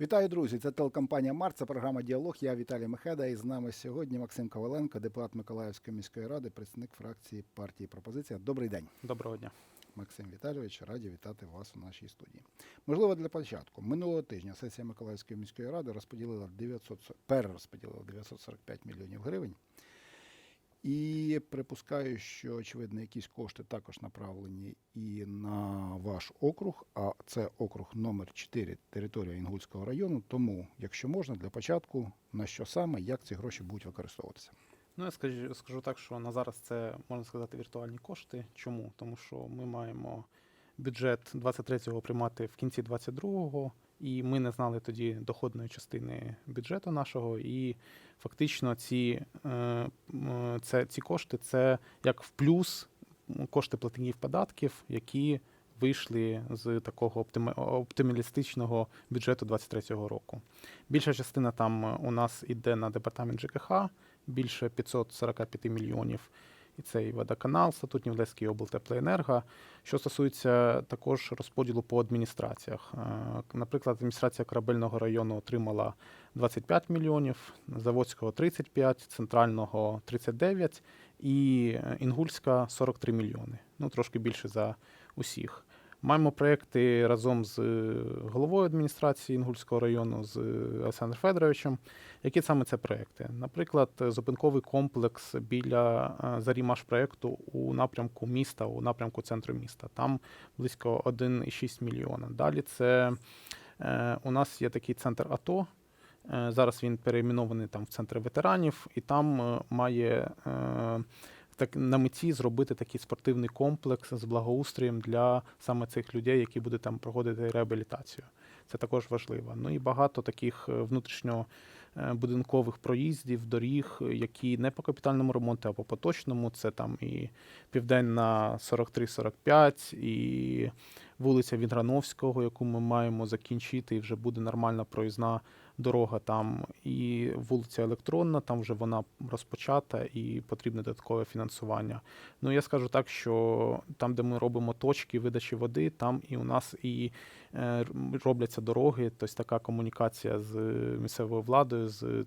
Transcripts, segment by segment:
Вітаю, друзі! Це телекомпанія Март, це програма Діалог. Я Віталій Мехеда. І з нами сьогодні Максим Коваленко, депутат Миколаївської міської ради, представник фракції партії Пропозиція. Добрий день, Доброго дня. Максим Віталійович. Раді вітати вас у нашій студії. Можливо, для початку минулого тижня сесія Миколаївської міської ради розподілила 900, перерозподілила 945 мільйонів гривень. І припускаю, що очевидно якісь кошти також направлені і на ваш округ, а це округ номер 4 територія Інгульського району. Тому, якщо можна, для початку на що саме, як ці гроші будуть використовуватися? Ну, я скажу, скажу так, що на зараз це можна сказати віртуальні кошти. Чому? Тому що ми маємо бюджет 23-го приймати в кінці 22-го, і ми не знали тоді доходної частини бюджету нашого. І фактично ці, е, це, ці кошти це як в плюс кошти платників податків, які вийшли з такого оптима- оптималістичного бюджету 23-го року. Більша частина там у нас іде на департамент ЖКХ, більше 545 мільйонів. І цей водоканал, статутні Леський облтеплоенерго. Що стосується також розподілу по адміністраціях. Е, Наприклад, адміністрація корабельного району отримала 25 мільйонів, Заводського 35, центрального 39 і е, Інгульська 43 мільйони. Ну, трошки більше за усіх. Маємо проекти разом з е, головою адміністрації Інгульського району, з е, Олександром Федоровичем. Які саме це проекти? Наприклад, е, зупинковий комплекс біля Зарімаш проекту у напрямку міста, у напрямку центру міста. Там близько 1,6 мільйона. Далі це у нас є такий центр АТО. Зараз він перейменований там в центр ветеранів, і там має так на меті зробити такий спортивний комплекс з благоустроєм для саме цих людей, які будуть там проходити реабілітацію. Це також важливо. Ну і багато таких е, внутрішньобудинкових проїздів, доріг, е, які не по капітальному ремонту, а по поточному. Це там і південна 43-45, і вулиця Відграновського, яку ми маємо закінчити, і вже буде нормальна проїзна дорога там, і вулиця Електронна, там вже вона розпочата і потрібне додаткове фінансування. Ну я скажу так, що там, де ми робимо точки видачі води, там і у нас і е, робляться дороги, тобто така комунікація з місцевою владою, з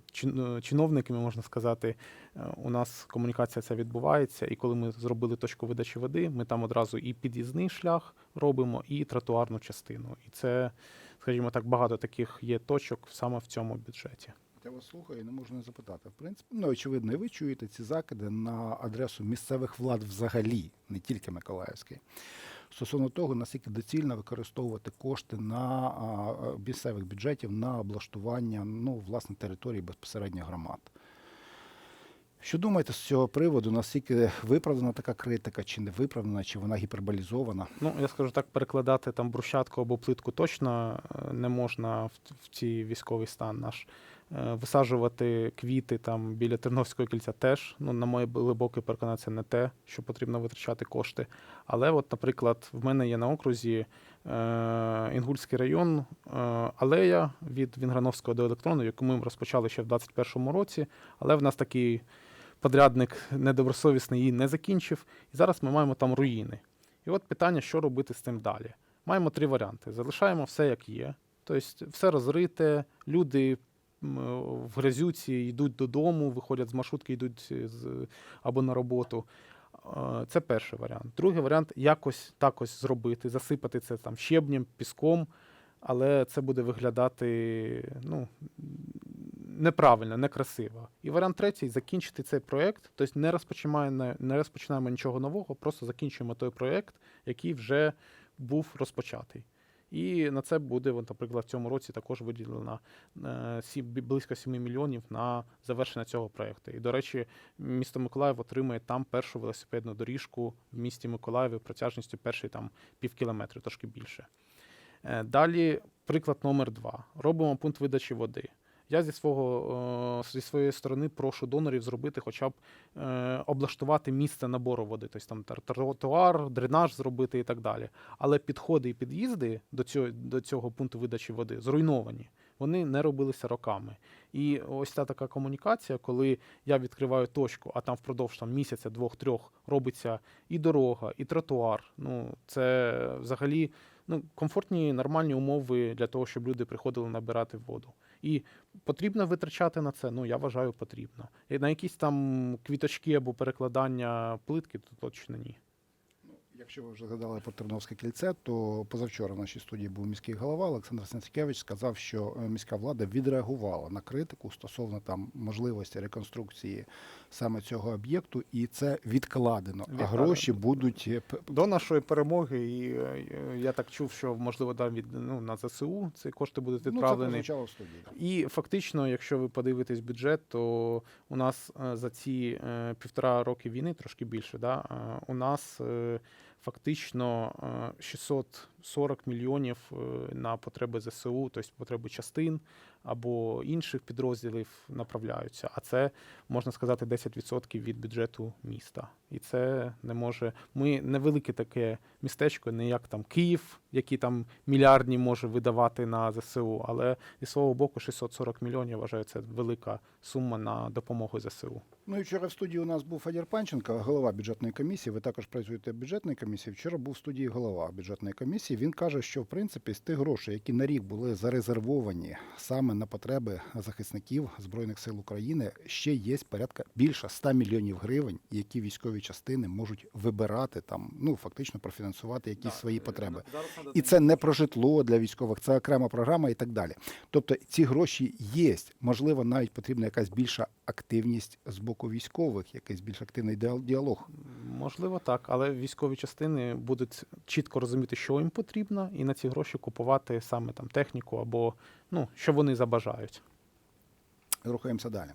чиновниками, можна сказати. Е, У нас комунікація ця відбувається, і коли ми зробили точку видачі води, ми там одразу і під'їзний шлях робимо, і тротуарну частину. І це, скажімо так, багато таких є точок саме в цьому бюджеті. Я вас слухаю не можу не запитати. В принципі, ну очевидно, і ви чуєте ці закиди на адресу місцевих влад взагалі, не тільки Миколаївської. Стосовно того, наскільки доцільно використовувати кошти на а, місцевих бюджетів на облаштування ну, власне території безпосередньо громад. Що думаєте з цього приводу? Наскільки виправдана така критика, чи не виправдана, чи вона гіперболізована? Ну, я скажу так, перекладати там брусчатку або плитку точно е, не можна в, в цій військовий стан наш. Е, Висаджувати квіти там біля Терновського кільця теж, ну, на моє глибоке переконання, це не те, що потрібно витрачати кошти. Але, от, наприклад, в мене є на окрузі е, Інгульський район, е, алея від Вінграновського до електрону, яку ми розпочали ще в 2021 році, але в нас такий подрядник недобросовісний її не закінчив. І зараз ми маємо там руїни. І от питання, що робити з цим далі. Маємо три варіанти: залишаємо все як є, тобто все розрите, люди в грязюці йдуть додому, виходять з маршрутки, йдуть з, або на роботу. Е, Це перший варіант. Другий варіант якось такось зробити, засипати це там щебнем, піском, але це буде виглядати ну, неправильно, некрасиво. І варіант третій закінчити цей проєкт, тобто не розпочинаємо, не розпочинаємо нічого нового, просто закінчуємо той проєкт, який вже був розпочатий. І на це буде, наприклад, в цьому році також виділено е, близько 7 мільйонів на завершення цього проєкту. І, до речі, місто Миколаїв отримує там першу велосипедну доріжку в місті Миколаєві протяжністю першої там пів кілометра, трошки більше. Е, Далі приклад номер два. Робимо пункт видачі води. Я зі свого е, зі своєї сторони прошу донорів зробити, хоча б е, облаштувати місце набору води, тобто там тротуар, дренаж зробити і так далі. Але підходи і під'їзди до цього, до цього пункту видачі води зруйновані. Вони не робилися роками. І ось ця така комунікація, коли я відкриваю точку, а там впродовж там, місяця, двох-трьох робиться і дорога, і тротуар. Ну це взагалі ну, комфортні нормальні умови для того, щоб люди приходили набирати воду. І потрібно витрачати на це. Ну я вважаю, потрібно. І на якісь там квіточки або перекладання плитки, то точно ні. Якщо ви вже згадали про Терновське кільце, то позавчора в нашій студії був міський голова Олександр Сенцикевич сказав, що е, міська влада відреагувала на критику стосовно там можливості реконструкції саме цього об'єкту, і це відкладено. А гроші будуть е, До нашої перемоги, і е, я так чув, що можливо да, від ну, на ЗСУ ці кошти будуть ну, це відправлені. в студії. І фактично, якщо ви подивитесь бюджет, то у нас за ці півтора роки війни, трошки більше, да, у нас фактично е, 640 мільйонів е, на потреби ЗСУ, тобто потреби частин або інших підрозділів направляються. А це можна сказати 10% від бюджету міста. І це не може. Ми невелике таке містечко, не як там Київ, які там мільярдні може видавати на ЗСУ, але зі свого боку 640 мільйонів, я вважаю, це велика сума на допомогу ЗСУ. Ну і вчора в студії у нас був Федір Панченко, голова бюджетної комісії. Ви також працюєте в бюджетній комісії. Вчора був в студії голова бюджетної комісії. Він каже, що в принципі з тих грошей, які на рік були зарезервовані саме на потреби захисників збройних сил України, ще є порядка більше 100 мільйонів гривень, які військові частини можуть вибирати там, ну фактично профінансувати якісь свої потреби. І це не про житло для військових, це окрема програма і так далі. Тобто ці гроші є. Можливо, навіть потрібна якась більша активність з боку військових, якийсь більш активний діалог. Можливо, так, але військові частини будуть чітко розуміти, що їм потрібно, і на ці гроші купувати саме там техніку або ну, що вони забажають. Рухаємося далі.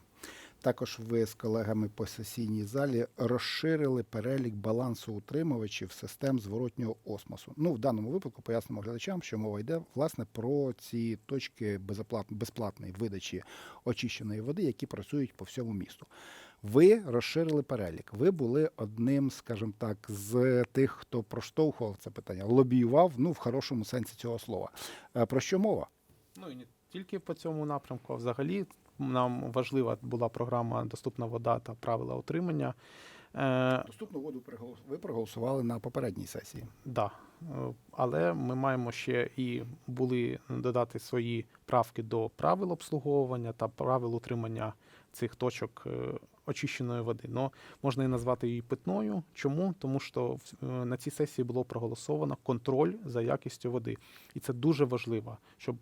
Також ви з колегами по сесійній залі розширили перелік балансоутримувачів систем зворотнього осмосу. Ну, в даному випадку пояснимо глядачам, що мова йде власне про ці точки безплатної видачі очищеної води, які працюють по всьому місту. Ви розширили перелік. Ви були одним, скажімо так, з тих, хто проштовхував це питання, лобіював, ну в хорошому сенсі цього слова. Е, Про що мова? Ну і не тільки по цьому напрямку, а взагалі нам важлива була програма Доступна вода та правила утримання. Е, Доступну воду ви проголосували на попередній сесії. Да. Е, Але ми маємо ще і були додати свої правки до правил обслуговування та правил утримання цих точок е, очищеної води. Но можна і назвати її питною. Чому? Тому що на цій сесії було проголосовано контроль за якістю води. І це дуже важливо, щоб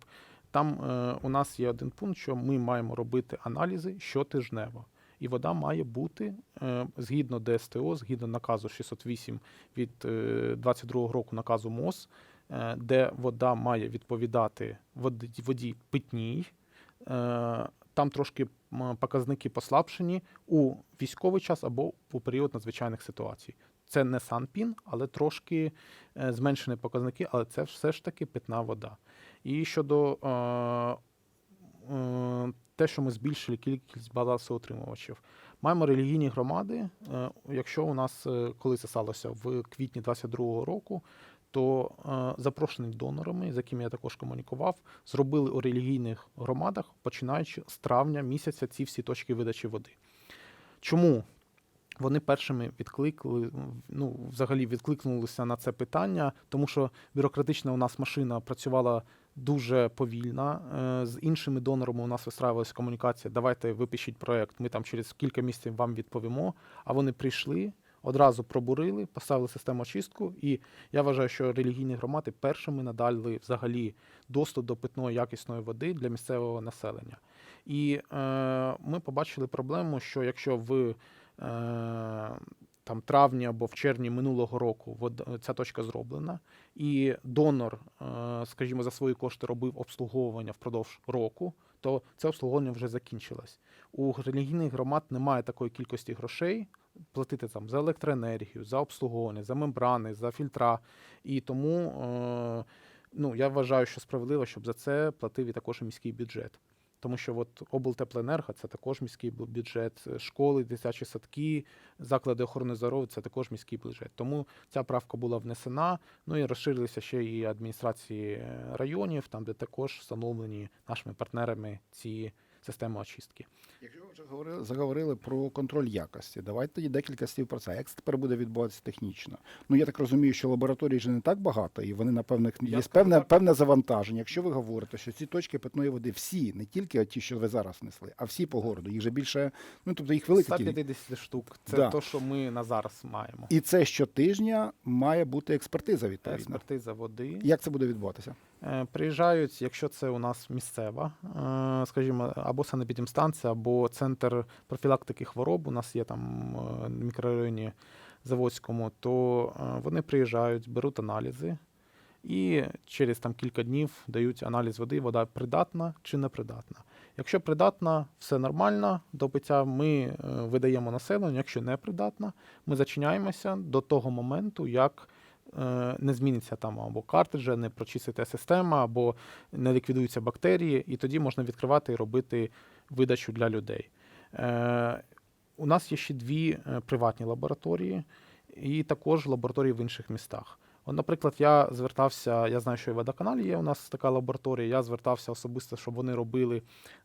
там е, у нас є один пункт, що ми маємо робити аналізи щотижнево. І вода має бути е, згідно ДСТО, згідно наказу 608 від е, 22 року наказу МОЗ, е, де вода має відповідати воді, питній. Е, Там трошки показники послабшені у військовий час або у період надзвичайних ситуацій. Це не санпін, але трошки е, зменшені показники, але це все ж таки питна вода. І щодо е, е, те, що ми збільшили кількість балансоутримувачів. Маємо релігійні громади. Е, Якщо у нас, е, коли це сталося в квітні 22-го року, то е, запрошені донорами, з якими я також комунікував, зробили у релігійних громадах, починаючи з травня місяця, ці всі точки видачі води. Чому? Вони першими відкликали, ну, взагалі відкликнулися на це питання, тому що бюрократична у нас машина працювала дуже повільно. Е, З іншими донорами у нас вистраювалася комунікація. Давайте випишіть проект. Ми там через кілька місяців вам відповімо. А вони прийшли, одразу пробурили, поставили систему очистку. І я вважаю, що релігійні громади першими надали взагалі доступ до питної якісної води для місцевого населення. І е, ми побачили проблему, що якщо в там травні або в червні минулого року ця точка зроблена, і донор, е, скажімо, за свої кошти робив обслуговування впродовж року, то це обслуговування вже закінчилось. У релігійних громад немає такої кількості грошей платити там за електроенергію, за обслуговування, за мембрани, за фільтра. І тому е, ну, я вважаю, що справедливо, щоб за це платив і також і міський бюджет. Тому що от облтепленерго це також міський бюджет, школи, дитячі садки, заклади охорони здоров'я це також міський бюджет. Тому ця правка була внесена. Ну і розширилися ще і адміністрації е, районів, там де також встановлені нашими партнерами ці системи очистки. Якщо ви вже говорили, заговорили про контроль якості, давайте тоді декілька слів про це. Як це тепер буде відбуватися технічно? Ну я так розумію, що лабораторій вже не так багато, і вони напевно Я є певне, так. певне завантаження. Якщо ви говорите, що ці точки питної води всі, не тільки ті, що ви зараз несли, а всі по городу, їх же більше, ну тобто їх велика кількість. 150 штук. Це Да. те, що ми на зараз маємо. І це щотижня має бути експертиза відповідно. Експертиза води. Як це буде відбуватися? Е, Приїжджають, якщо це у нас місцева, е, скажімо, або санепідемстанція, або центр профілактики хвороб. У нас є там е, в мікрорайоні Заводському, то е, вони приїжджають, беруть аналізи і через там кілька днів дають аналіз води, вода придатна чи непридатна. Якщо придатна, все нормально, до пиття ми е, видаємо населенню. Якщо не придатна, ми зачиняємося до того моменту, як е, не зміниться там або картриджа, не прочиститься система, або не ліквідуються бактерії, і тоді можна відкривати і робити видачу для людей. Е, у нас є ще дві е, приватні лабораторії, і також лабораторії в інших містах. От, наприклад, я звертався, я знаю, що і в водоканалі є у нас така лабораторія. Я звертався особисто, щоб вони робили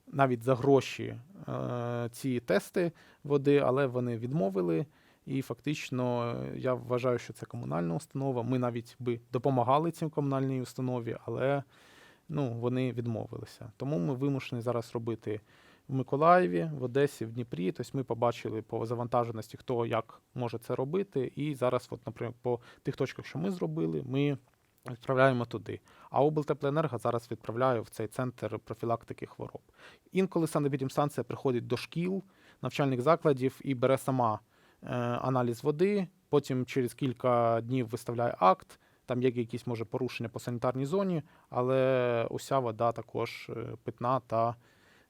навіть за гроші е, ці тести води, але вони відмовили. І фактично е, я вважаю, що це комунальна установа. Ми навіть би допомагали цим комунальній установі, але ну, вони відмовилися. Тому ми вимушені зараз робити в Миколаєві, в Одесі, в Дніпрі. Тобто ми побачили по завантаженості, хто як може це робити. І зараз, от, наприклад, по тих точках, що ми зробили, ми відправляємо туди. А облтеплоенерго зараз відправляє в цей центр профілактики хвороб. Інколи санепідемстанція приходить до шкіл, навчальних закладів і бере сама аналіз води. Потім через кілька днів виставляє акт. Там є якісь може порушення по санітарній зоні, але уся вода також е, питна та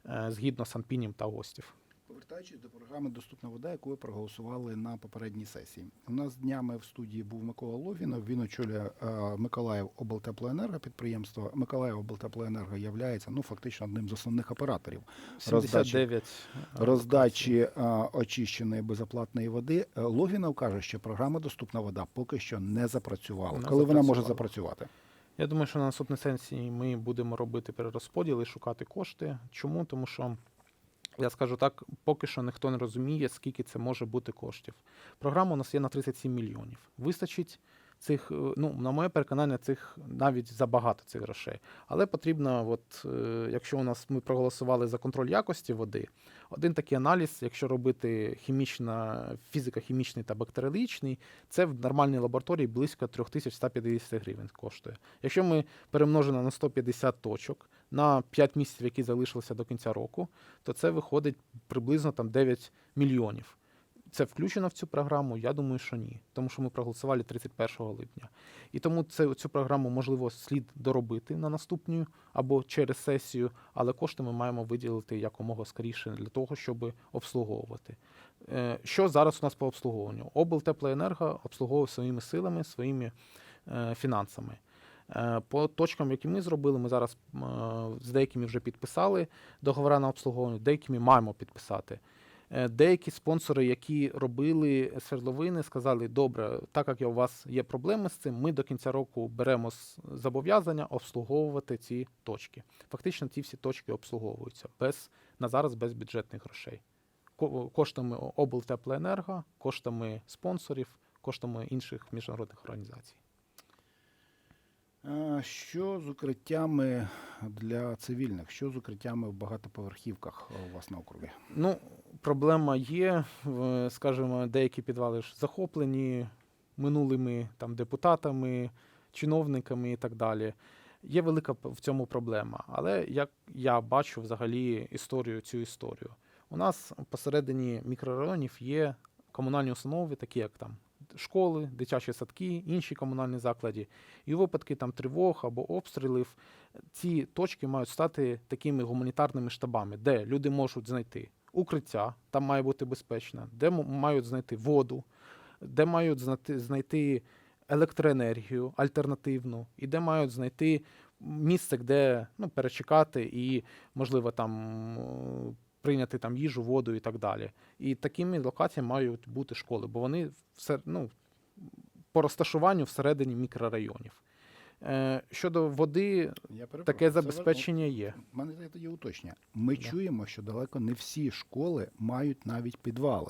е, згідно з Санпінім та гостів. Повертаючись до програми Доступна вода, яку ви проголосували на попередній сесії. У нас днями в студії був Микола Логвінов. Він очолює е, Миколаїв облтеплоенерго підприємство. Миколаїв облтеплоенерго є ну фактично одним з основних операторів 79 е, роздачі е, очищеної безоплатної води. Е, Логвінов каже, що програма Доступна вода поки що не запрацювала. Не Коли вона може запрацювати? Я думаю, що на наступній сесії ми будемо робити перерозподіл і шукати кошти. Чому? Тому що я скажу так, поки що ніхто не розуміє, скільки це може бути коштів. Програма у нас є на 37 мільйонів. Вистачить цих, е, ну, на моє переконання, цих навіть забагато цих грошей. Але потрібно, от, е, якщо у нас ми проголосували за контроль якості води, один такий аналіз, якщо робити хімічна, фізико-хімічний та бактеріологічний, це в нормальній лабораторії близько 3150 гривень коштує. Якщо ми перемножимо на 150 точок на 5 місяців, які залишилися до кінця року, то це виходить приблизно там 9 мільйонів. Це включено в цю програму? Я думаю, що ні, тому що ми проголосували 31 липня. І тому це, цю програму можливо слід доробити на наступню або через сесію, але кошти ми маємо виділити якомога скоріше для того, щоб обслуговувати. Е, Що зараз у нас по обслуговуванню? Облтеплоенерго обслуговує своїми силами, своїми е, фінансами. Е, По точкам, які ми зробили, ми зараз з деякими вже підписали договори на обслуговування, деякими маємо підписати. Е, Деякі спонсори, які робили свердловини, сказали: добре, так як у вас є проблеми з цим, ми до кінця року беремо зобов'язання обслуговувати ці точки. Фактично, ці всі точки обслуговуються без на зараз без бюджетних грошей. Коштами облтеплоенерго, коштами спонсорів, коштами інших міжнародних організацій. Що з укриттями для цивільних? Що з укриттями в багатоповерхівках е, у вас на округі? Ну, проблема є. Скажімо, деякі підвали ж захоплені минулими там депутатами, чиновниками і так далі. Є велика в цьому проблема. Але як я бачу взагалі історію, цю історію, у нас посередині мікрорайонів є комунальні установи, такі як там школи, дитячі садки, інші комунальні заклади. І у випадки там тривог або обстрілів ці точки мають стати такими гуманітарними штабами, де люди можуть знайти укриття, там має бути безпечно, де мають знайти воду, де мають знайти, електроенергію альтернативну, і де мають знайти місце, де ну, перечекати і, можливо, там прийняти там їжу, воду і так далі. І такими локаціями мають бути школи, бо вони все, ну, по розташуванню всередині мікрорайонів. Е, Щодо води, Я таке забезпечення є. У мене тоді уточнення. Ми Да. чуємо, що далеко не всі школи мають навіть підвали.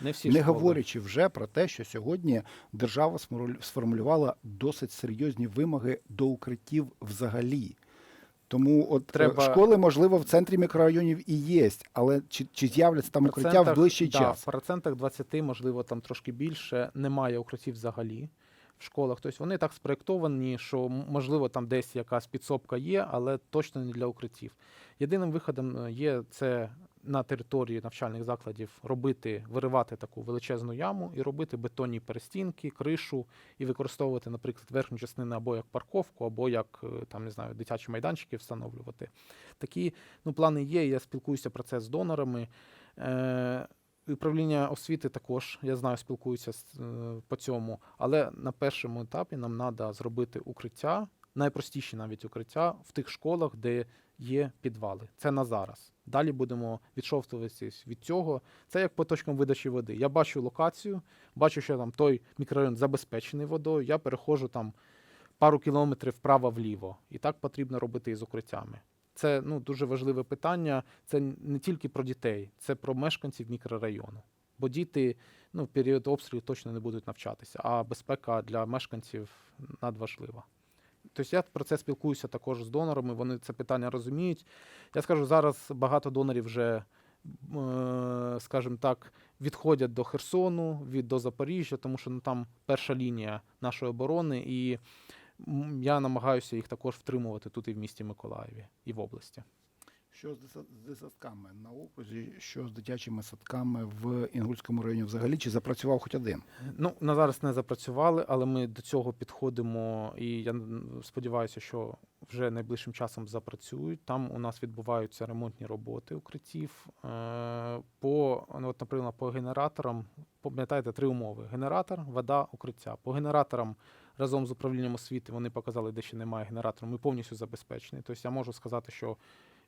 Не всі не школи. говорячи вже про те, що сьогодні держава сформулювала досить серйозні вимоги до укриттів взагалі. Тому от е, Треба- школи, можливо, в центрі мікрорайонів і є, але чи, чи з'являться там укриття в ближчий да, час? В процентах 20, можливо, там трошки більше, немає укриттів взагалі в школах. Тобто вони так спроєктовані, що можливо там десь якась підсобка є, але точно не для укриттів. Єдиним виходом е, є це на території навчальних закладів робити, виривати таку величезну яму і робити бетонні перестінки, кришу і використовувати, наприклад, верхню частину або як парковку, або як е, там не знаю, дитячі майданчики встановлювати. Такі ну, плани є. Я спілкуюся про це з донорами. Е, Управління освіти також, я знаю, спілкуються е, по цьому. Але на першому етапі нам треба зробити укриття, найпростіші навіть укриття в тих школах, де є підвали. Це на зараз. Далі будемо відшовтуватись від цього. Це як по точкам видачі води. Я бачу локацію, бачу, що там той мікрорайон забезпечений водою. Я переходжу там пару кілометрів вправо-вліво. І так потрібно робити і з укриттями. Це ну, дуже важливе питання. Це не тільки про дітей, це про мешканців мікрорайону. Бо діти ну, в період обстрілів точно не будуть навчатися, а безпека для мешканців надважлива. Тобто я про це спілкуюся також з донорами, вони це питання розуміють. Я скажу, зараз багато донорів вже, е, скажімо так, відходять до Херсону, від до Запоріжжя, тому що ну, там перша лінія нашої оборони, і я намагаюся їх також втримувати тут і в місті Миколаєві, і в області. Що з дитса- дитсадками на окрузі, що з дитячими садками в Інгульському районі взагалі, чи запрацював хоч один? Ну, на зараз не запрацювали, але ми до цього підходимо, і я сподіваюся, що вже найближчим часом запрацюють. Там у нас відбуваються ремонтні роботи укриттів. Е, По, ну, от, наприклад, по генераторам, пам'ятаєте, три умови: генератор, вода, укриття. По генераторам разом з управлінням освіти вони показали, де ще немає генератора. Ми повністю забезпечені. Тобто я можу сказати, що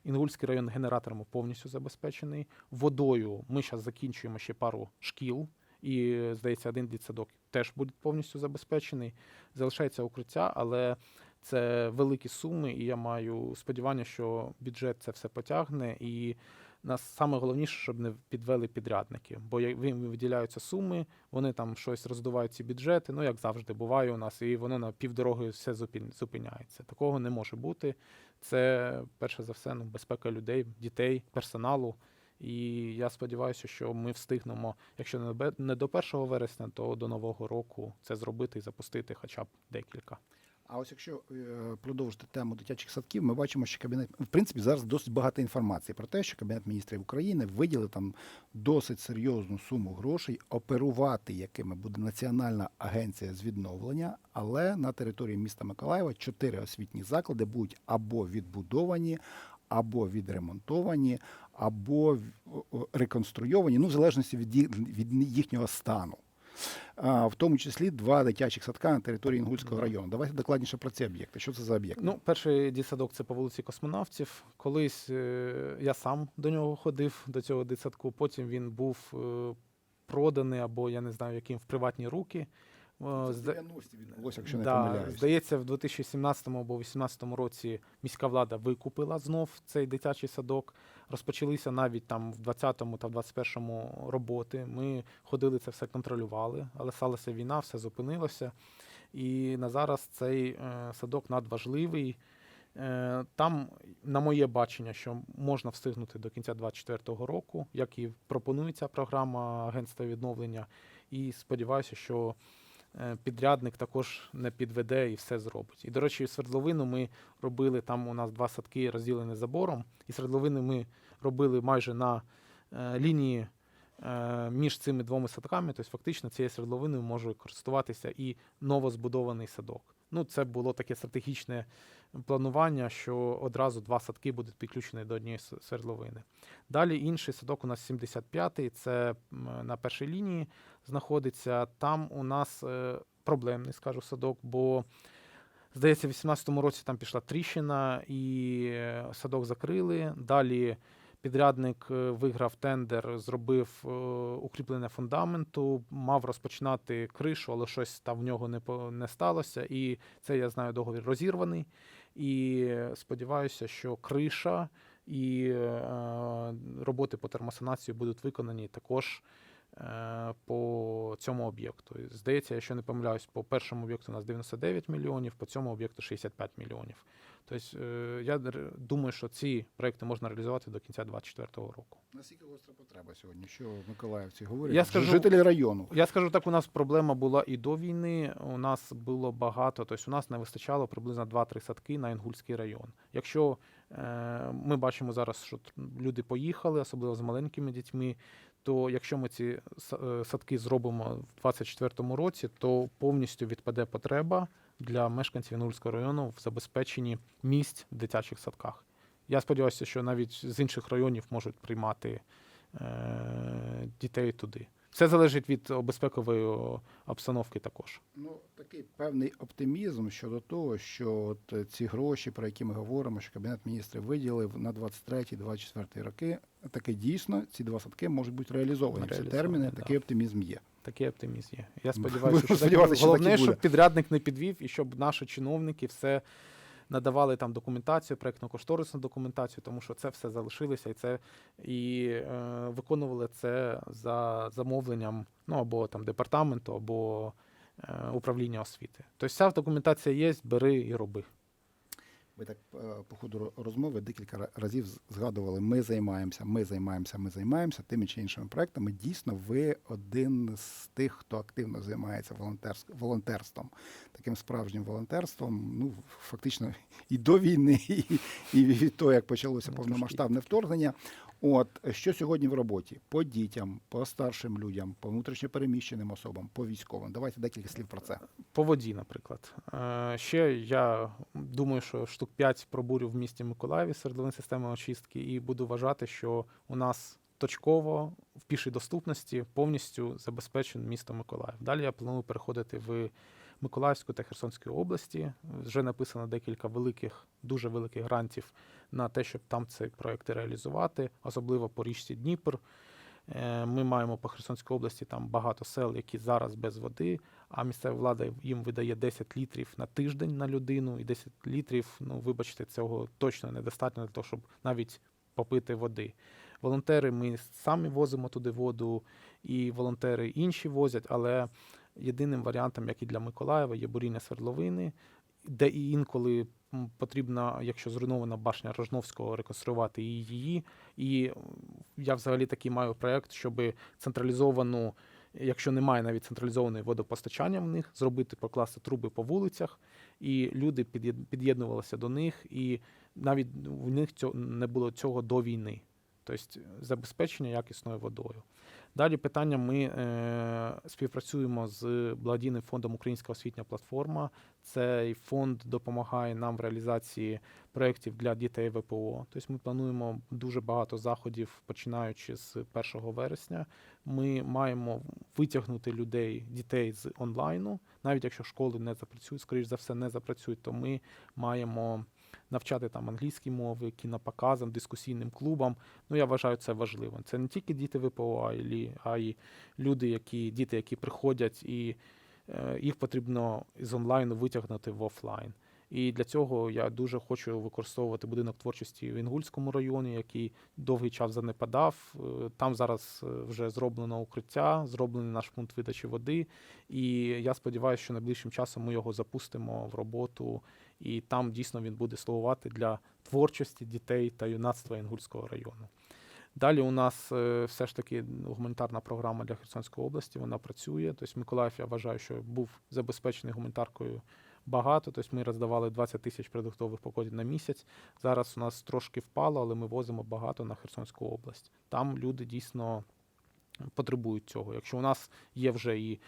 Інгульський район генераторами повністю забезпечений. Водою ми зараз закінчуємо ще пару шкіл, і, здається, один дитсадок теж буде повністю забезпечений. Залишається укриття, але це великі суми, і я маю сподівання, що бюджет це все потягне. І нас саме головніше, щоб не підвели підрядники, бо їм виділяються суми, вони там щось роздувають ці бюджети. Ну як завжди буває у нас, і воно на півдороги все зупиняється. Такого не може бути. Це перше за все ну, безпека людей, дітей, персоналу. І я сподіваюся, що ми встигнемо, якщо не до 1 вересня, то до нового року це зробити і запустити хоча б декілька. А ось якщо е, продовжити тему дитячих садків, ми бачимо, що кабінет в принципі зараз досить багато інформації про те, що кабінет міністрів України виділив там досить серйозну суму грошей, оперувати якими буде Національна агенція з відновлення, але на території міста Миколаєва чотири освітні заклади будуть або відбудовані, або відремонтовані, або реконструйовані, ну в залежності від їхнього стану. В тому числі два дитячих садка на території Інгульського району. Давайте докладніше про ці об'єкти. Що це за об'єкти? Ну, перший дитсадок це по вулиці Космонавтів. Колись е, я сам до нього ходив, до цього дитсадку. Потім він був е, проданий або я не знаю, яким в приватні руки. Е, зда- 90-ті відбулося, якщо не Да, помиляюсь. здається, в 2017 або 2018 році міська влада викупила знов цей дитячий садок. Розпочалися навіть там в 20-му та в 21-му роботи. Ми ходили це все контролювали, але сталася війна, все зупинилося. І на зараз цей е, садок надважливий. Е, Там, на моє бачення, що можна встигнути до кінця 2024 року, як і пропонує ця програма Агентства відновлення. І сподіваюся, що підрядник також не підведе і все зробить. І, до речі, свердловину ми робили, там у нас два садки розділені забором, і свердловини ми робили майже на е, лінії е, між цими двома садками, тобто фактично цією свердловиною може користуватися і новозбудований садок. Ну, це було таке стратегічне планування, що одразу два садки будуть підключені до однієї свердловини. Далі інший садок у нас 75-й, це на першій лінії знаходиться. Там у нас е, проблемний, скажу, садок, бо здається, в 18-му році там пішла тріщина, і е, садок закрили. Далі Підрядник е, виграв тендер, зробив е, укріплення фундаменту, мав розпочинати кришу, але щось там в нього не, не сталося. І це я знаю, договір розірваний. І сподіваюся, що криша і е, роботи по термосанації будуть виконані також по цьому об'єкту. Здається, якщо не помиляюсь, по першому об'єкту у нас 99 мільйонів, по цьому об'єкту 65 мільйонів. Тобто е, я думаю, що ці проекти можна реалізувати до кінця 2024 року. Наскільки гостра потреба сьогодні? Що миколаївці говорять? Я скажу- Жителі району. Я скажу так, у нас проблема була і до війни. У нас було багато, тобто у нас не вистачало приблизно 2-3 садки на Інгульський район. Якщо е, ми бачимо зараз, що люди поїхали, особливо з маленькими дітьми, то якщо ми ці е, садки зробимо в 2024 році, то повністю відпаде потреба для мешканців Інгульського району в забезпеченні місць в дитячих садках. Я сподіваюся, що навіть з інших районів можуть приймати е, дітей туди. Все залежить від безпекової обстановки також. Ну, такий певний оптимізм щодо того, що от е, ці гроші, про які ми говоримо, що Кабінет міністрів виділив на 23-24 роки, таки дійсно ці два садки можуть бути реалізовані. Реалізовані, терміни, да. такий оптимізм є. Такий оптимізм є. Я сподіваюся, що так, сподіватися, що головне, щоб підрядник не підвів і щоб наші чиновники все надавали там документацію, проєктно-кошторисну документацію, тому що це все залишилося і це і е, виконували це за замовленням ну або там департаменту, або е, управління освіти. Тобто вся документація є, бери і роби. Ви так е, по ходу ро- розмови декілька разів згадували, ми займаємося, ми займаємося, ми займаємося тими чи іншими проектами. Дійсно, ви один з тих, хто активно займається волонтерством, таким справжнім волонтерством. Ну фактично і до війни, і, і від того, як почалося Ну, повномасштабне вторгнення. От що сьогодні в роботі по дітям, по старшим людям, по внутрішньопереміщеним особам, по військовим. Давайте декілька слів про це. По воді, наприклад. Е, Ще я думаю, що штук 5 пробурю в місті Миколаєві свердловин системи очистки, і буду вважати, що у нас точково в пішій доступності повністю забезпечено місто Миколаїв. Далі я планую переходити в Миколаївську та Херсонську області. Вже написано декілька великих, дуже великих грантів на те, щоб там цей проект реалізувати, особливо по річці Дніпр. Е, Ми маємо по Херсонській області там багато сел, які зараз без води, а місцева влада їм видає 10 літрів на тиждень на людину, і 10 літрів, ну вибачте, цього точно недостатньо для того, щоб навіть попити води. Волонтери ми самі возимо туди воду, і волонтери інші возять, але єдиним варіантом, як і для Миколаєва, є буріння свердловини, де і інколи потрібно, якщо зруйнована башня Рожновського, реконструювати і її. І я взагалі такий маю проєкт, щоб централізовану, якщо немає навіть централізованої водопостачання в них, зробити, покласти труби по вулицях, і люди під'єднувалися до них, і навіть в них цього не було цього до війни. Тобто забезпечення якісною водою. Далі питання: ми е, співпрацюємо з благодійним фондом Українська освітня платформа. Цей фонд допомагає нам в реалізації проєктів для дітей ВПО. Тобто ми плануємо дуже багато заходів, починаючи з 1 вересня. Ми маємо витягнути людей, дітей з онлайну, навіть якщо школи не запрацюють, скоріш за все, не запрацюють, то ми маємо навчати там англійські мови, кінопоказам, дискусійним клубам. Ну я вважаю це важливим. Це не тільки діти ВПО, а й, лі- а й люди, які діти, які приходять, і е, їх потрібно з онлайну витягнути в офлайн. І для цього я дуже хочу використовувати будинок творчості в Інгульському районі, який довгий час занепадав. Е, Там зараз е, вже зроблено укриття, зроблений наш пункт видачі води. І я сподіваюся, що найближчим часом ми його запустимо в роботу, і там дійсно він буде слугувати для творчості дітей та юнацтва Інгульського району. Далі у нас е, все ж таки гуманітарна програма для Херсонської області. Вона працює. Тобто Миколаїв, я вважаю, що був забезпечений гуманітаркою багато. Тобто ми роздавали 20 тисяч продуктових пакетів на місяць. Зараз у нас трошки впало, але ми возимо багато на Херсонську область. Там люди дійсно потребують цього. Якщо у нас є вже і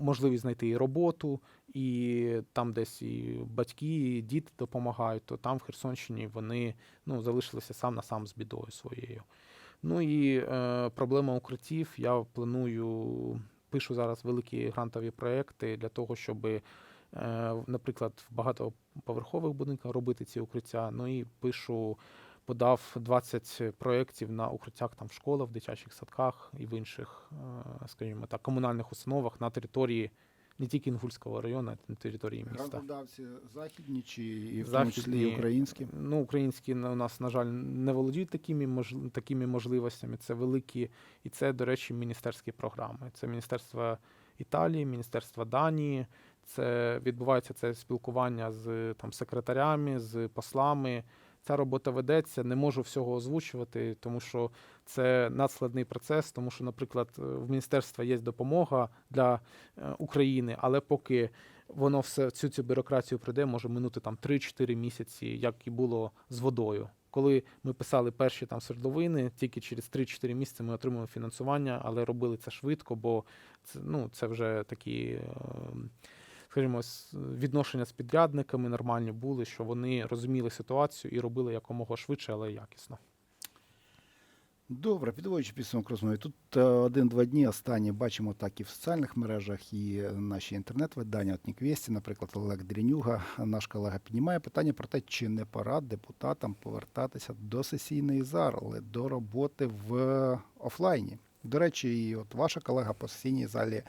можливість знайти і роботу, і там десь і батьки, і діти допомагають, то там в Херсонщині вони ну, залишилися сам на сам з бідою своєю. Ну і е, проблема укриттів. Я планую, пишу зараз великі грантові проекти для того, щоб, е, наприклад, в багатоповерхових будинках робити ці укриття. Ну і пишу подав 20 проєктів на укриттях там в школах, в дитячих садках і в інших, е, скажімо так, комунальних установах на території не тільки Інгульського району, а й на території міста. Грантодавці західні чи і в тому числі українські? Ну, українські у нас, на жаль, не володіють такими, мож... такими можливостями. Це великі, і це, до речі, міністерські програми. Це Міністерство Італії, Міністерство Данії. Це відбувається це спілкування з там секретарями, з послами. Ця робота ведеться. Не можу всього озвучувати, тому що це надскладний процес. Тому що, наприклад, в міністерства є допомога для е, України, але поки воно все цю цю бюрократію пройде, може минути там 3-4 місяці, як і було з водою. Коли ми писали перші там свердловини, тільки через 3-4 місяці ми отримали фінансування, але робили це швидко, бо це, ну, це вже такі, е, скажімо, відношення з підрядниками нормальні були, що вони розуміли ситуацію і робили якомога швидше, але якісно. Добре, підводячи підсумок розмови. Тут е, один-два дні останні бачимо так і в соціальних мережах, і наші інтернет-видання, от Ніквесті, наприклад, Олег Дрінюга, наш колега, піднімає питання про те, чи не пора депутатам повертатися до сесійної зали, до роботи в офлайні. До речі, і от ваша колега по сесійній залі,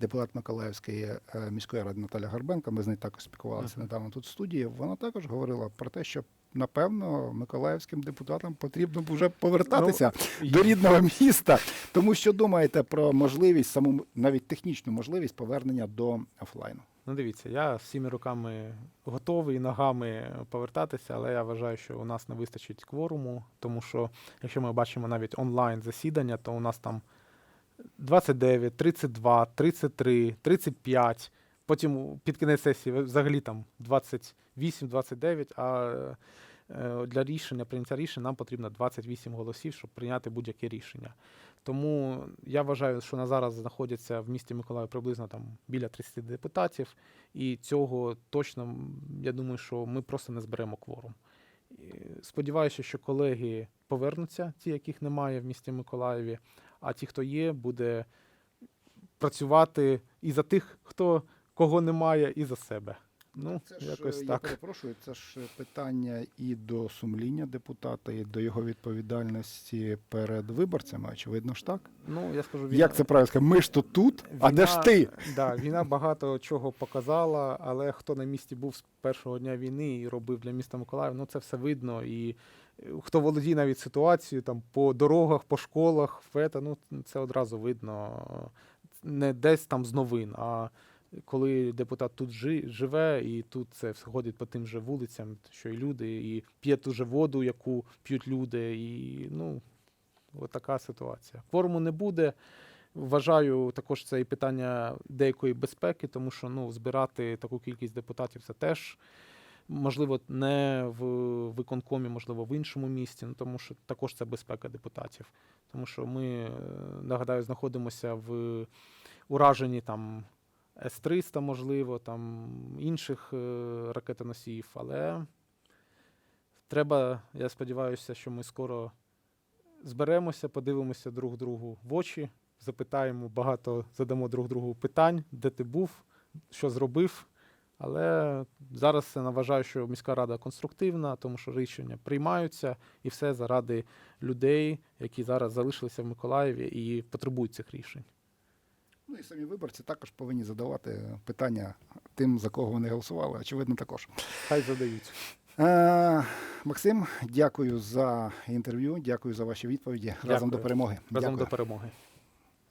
депутат Миколаївської е, міської ради Наталя Горбенко, ми з нею також спілкувалися Мгм. недавно тут в студії. Вона також говорила про те, що напевно миколаївським депутатам потрібно б вже повертатися до рідного міста. Тому що думаєте про можливість, саму навіть технічну можливість повернення до офлайну? Ну, дивіться, я всіми руками готовий ногами повертатися, але я вважаю, що у нас не вистачить кворуму, тому що якщо ми бачимо навіть онлайн засідання, то у нас там 29, 32, 33, 35, потім під кінець сесії взагалі там 28, 29, а для рішення, прийняття рішень нам потрібно 28 голосів, щоб прийняти будь-яке рішення. Тому я вважаю, що на зараз знаходяться в місті Миколаїв приблизно там біля 30 депутатів, і цього точно я думаю, що ми просто не зберемо кворум. Сподіваюся, що колеги повернуться, ті, яких немає в місті Миколаєві, а ті, хто є, буде працювати і за тих, хто кого немає, і за себе. Ну, це ж якось я так. перепрошую. Це ж питання і до сумління депутата, і до його відповідальності перед виборцями. Очевидно ж так. Ну, я скажу, Як це правильно сказати? Ми ж то тут, а де ж ти? Да, війна багато чого показала, але хто на місці був з першого дня війни і робив для міста Миколаїв, ну це все видно. І е, хто володіє навіть ситуацією там по дорогах, по школах, фета, ну це одразу видно. Не десь там з новин, а коли депутат тут жи, живе, і тут це ходить по тим же вулицям, що і люди, і п'є ту же воду, яку п'ють люди, і ну, така ситуація. Кворуму не буде. Вважаю, також це і питання деякої безпеки, тому що ну, збирати таку кількість депутатів це теж можливо не в виконкомі, можливо, в іншому місті, ну, тому що також це безпека депутатів. Тому що ми, е, нагадаю, знаходимося в ураженні там С-300, можливо, там інших е, ракетоносіїв, але треба, я сподіваюся, що ми скоро зберемося, подивимося друг другу в очі, запитаємо багато, задамо друг другу питань, де ти був, що зробив. Але зараз я вважаю, що міська рада конструктивна, тому що рішення приймаються, і все заради людей, які зараз залишилися в Миколаєві і потребують цих рішень. Ну і самі виборці також повинні задавати питання тим, за кого вони голосували. Очевидно, також. Хай задають. Е, Максим, дякую за інтерв'ю, дякую за ваші відповіді. Разом до перемоги. Разом Дякую. до перемоги.